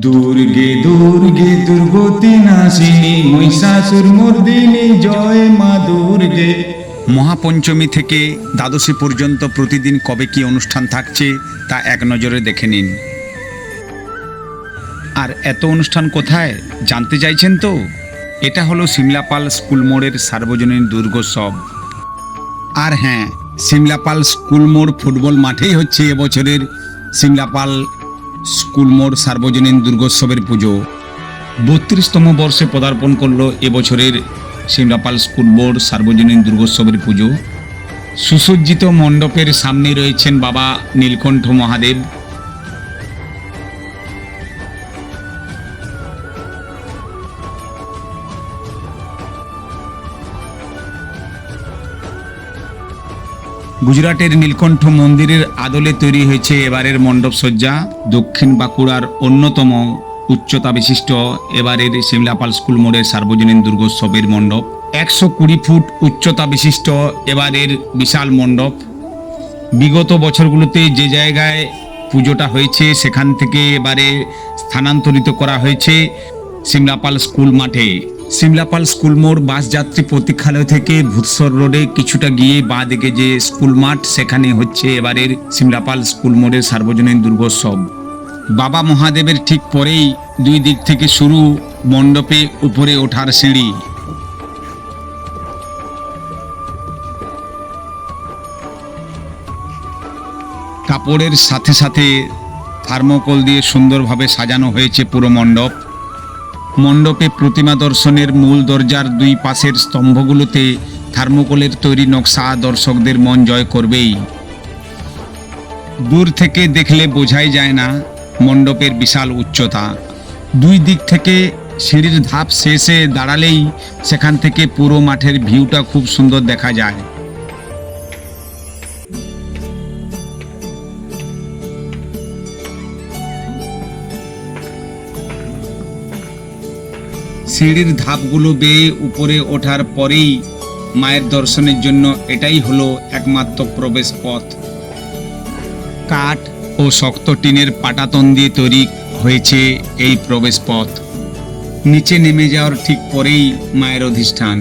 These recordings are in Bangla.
দুর্গে দুর্গে, দুর্গতি নাশিনী, মহিষাসুর মর্দিনী, জয় মা দুর্গে। মহাপঞ্চমী থেকে দ্বাদশী পর্যন্ত প্রতিদিন কবে কি অনুষ্ঠান থাকছে, তা এক নজরে দেখে নিন। আর এত অনুষ্ঠান কোথায়, জানতে চাইছেন তো? এটা হলো সিমলাপাল স্কুল মোড়ের সার্বজনীন দুর্গোৎসব। আর হ্যাঁ সিমলাপাল স্কুল মোড় ফুটবল মাঠেই হচ্ছে এবছরের সিমলাপাল স্কুল মোড় সার্বজনীন দুর্গোৎসবের পুজো। বত্রিশতম বর্ষে পদার্পণ করল এবছরের সিমরাপাল স্কুল বোর্ড সার্বজনীন দুর্গোৎসবের পুজো। সুসজ্জিত মণ্ডপের সামনে রয়েছেন বাবা নীলকণ্ঠ মহাদেব। গুজরাটের নীলকণ্ঠ মন্দিরের আদলে তৈরি হয়েছে এবারের মণ্ডপ সজ্জা। দক্ষিণ বাঁকুড়ার অন্যতম উচ্চতা বিশিষ্ট এবারের শিমলাপাল স্কুল মোড়ের সার্বজনীন দুর্গোৎসবের মণ্ডপ। একশো কুড়ি ফুট উচ্চতা বিশিষ্ট এবারের বিশাল মণ্ডপ। বিগত বছরগুলোতে যে জায়গায় পুজোটা হয়েছে, সেখান থেকে এবারে স্থানান্তরিত করা হয়েছে সিমলাপাল স্কুল মাঠে। সিমলাপাল স্কুল মোড় বাস যাত্রী প্রতীক্ষালয় থেকে ভূতসর রোডে কিছুটা গিয়ে বাঁ দিকে যে স্কুল মাঠ, সেখানে হচ্ছে এবারের সিমলাপাল স্কুল মোড়ের সার্বজনীন দুর্গোৎসব। বাবা মহাদেবের ঠিক পরেই দুই দিক থেকে শুরু মণ্ডপে উপরে ওঠার সিঁড়ি। কাপড়ের সাথে সাথে থার্মোকল দিয়ে সুন্দরভাবে সাজানো হয়েছে পুরো মণ্ডপ। মণ্ডপে প্রতিমা দর্শনের মূল দরজার দুই পাশের স্তম্ভগুলোতে থার্মোকলের তৈরি নকশা দর্শকদের মন জয় করবেই। দূর থেকে দেখলে বোঝাই যায় না মণ্ডপের বিশাল উচ্চতা। দুই দিক থেকে সিঁড়ির ধাপ শেষে দাঁড়ালেই সেখান থেকে পুরো মাঠের ভিউটা খুব সুন্দর দেখা যায়। সিঁড়ির ধাপগুলো বেয়ে উপরে ওঠার পরেই মায়ের দর্শনের জন্য এটাই হলো একমাত্র প্রবেশ পথ। কাঠ ও শক্ত টিনের পাটাতন দিয়ে তৈরি হয়েছে এই প্রবেশ পথ। নিচে নেমে যাওয়ার ঠিক পরেই মায়ের অধিষ্ঠান।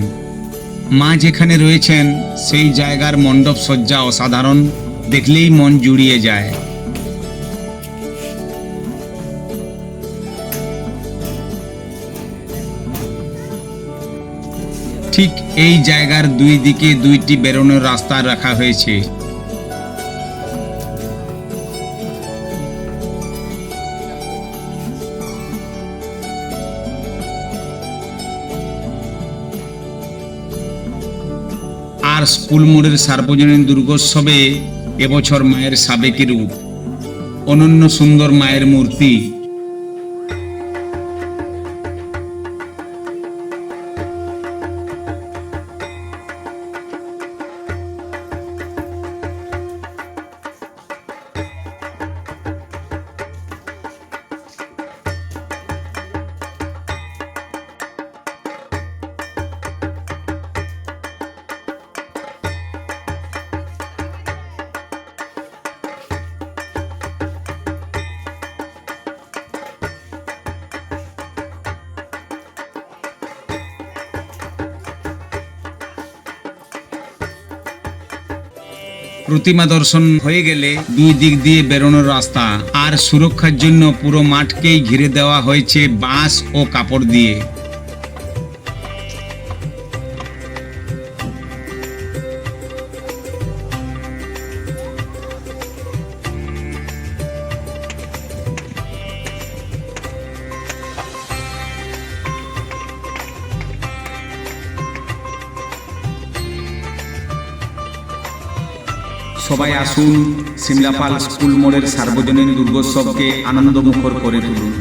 মা যেখানে রয়েছেন, সেই জায়গার মণ্ডপ সজ্জা অসাধারণ, দেখলেই মন জুড়িয়ে যায়। ঠিক এই জায়গার দুই দিকে দুইটি বেরোনোর রাস্তা রাখা হয়েছে। আর স্কুল মোড়ের সার্বজনীন দুর্গোৎসবে এবছর মায়ের সাবেকি রূপ। অনন্য সুন্দর মায়ের মূর্তি প্রতিমা দর্শন হয়ে গেলে দুই দিক দিয়ে বেরোনোর রাস্তা। আর সুরক্ষার জন্য পুরো মাঠকেই ঘিরে দেওয়া হয়েছে বাঁশ ও কাপড় দিয়ে। সবাই আসুন সিমলাপাল স্কুল মোড়ের সার্বজনীন দুর্গোৎসবকে আনন্দমুখর করে তুলুন।